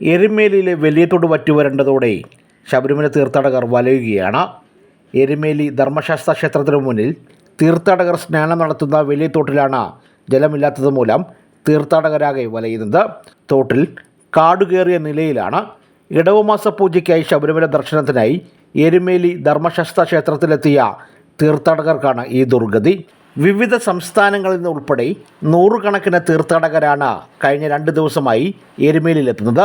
എരുമേലിയിലെ വലിയ തൊട് വറ്റുവരേണ്ടതോടെ ശബരിമല തീർത്ഥാടകർ വലയുകയാണ്. എരുമേലി ധർമ്മശാസ്ത്ര ക്ഷേത്രത്തിനു മുന്നിൽ തീർത്ഥാടകർ സ്നാനം നടത്തുന്ന വലിയ തോട്ടിലാണ് ജലമില്ലാത്തത് മൂലം തീർത്ഥാടകരാകെ വലയുന്നത്. തോട്ടിൽ കാടുകയറിയ നിലയിലാണ് ഇടവമാസ പൂജയ്ക്കായി ശബരിമല ദർശനത്തിനായി എരുമേലി ധർമ്മശാസ്ത്ര ക്ഷേത്രത്തിലെത്തിയ തീർത്ഥാടകർക്കാണ് ഈ ദുർഗതി. വിവിധ സംസ്ഥാനങ്ങളിൽ നിന്ന് ഉൾപ്പെടെ നൂറുകണക്കിന് തീർത്ഥാടകരാണ് കഴിഞ്ഞ രണ്ട് ദിവസമായി എരുമേലിയിലെത്തുന്നത്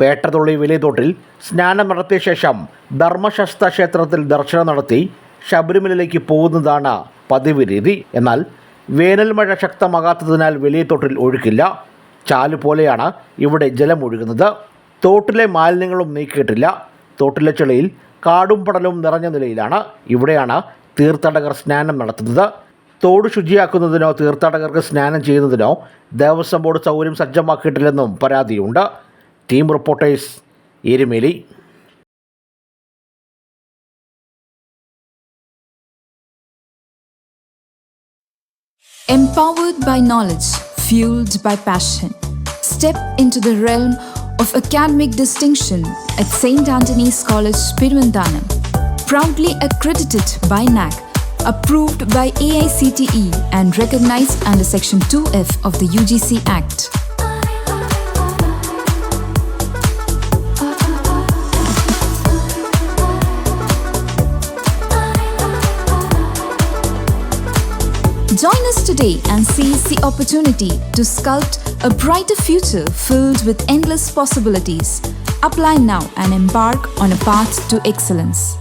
പേട്ടതുള്ളി വലിയതോട്ടിൽ സ്നാനം നടത്തിയ ശേഷം ധർമ്മശാസ്ത്ര ക്ഷേത്രത്തിൽ ദർശനം നടത്തി ശബരിമലയിലേക്ക് പോകുന്നതാണ് പതിവ് രീതി. എന്നാൽ വേനൽമഴ ശക്തമാകാത്തതിനാൽ വലിയ തോട്ടിൽ ഒഴുക്കില്ല. ചാൽ പോലെയാണ് ഇവിടെ ജലം ഒഴുകുന്നത്. തോട്ടിലെ മാലിന്യങ്ങളും നീക്കിയിട്ടില്ല. തോട്ടിലെ ചെളിയിൽ കാടും പടലും നിറഞ്ഞ നിലയിലാണ് ഇവിടെയാണ് തീർത്ഥാടകർ സ്നാനം നടത്തുന്നത്. തോട് ശുചിയാക്കുന്നതിനോ തീർത്ഥാടകർക്ക് സ്നാനം ചെയ്യുന്നതിനോ ദേവസ്വം ബോർഡ് സൗകര്യം സജ്ജമാക്കിയിട്ടില്ലെന്നും പരാതിയുണ്ട് team reporters Erumeli Empowered by knowledge, fueled by passion. Step into the realm of academic distinction at St. Anthony's College, Pirvandanam. Proudly accredited by NAC, approved by AICTE, and recognized under Section 2F of the UGC Act. Join us today and seize the opportunity to sculpt a brighter future filled with endless possibilities. Apply now and embark on a path to excellence.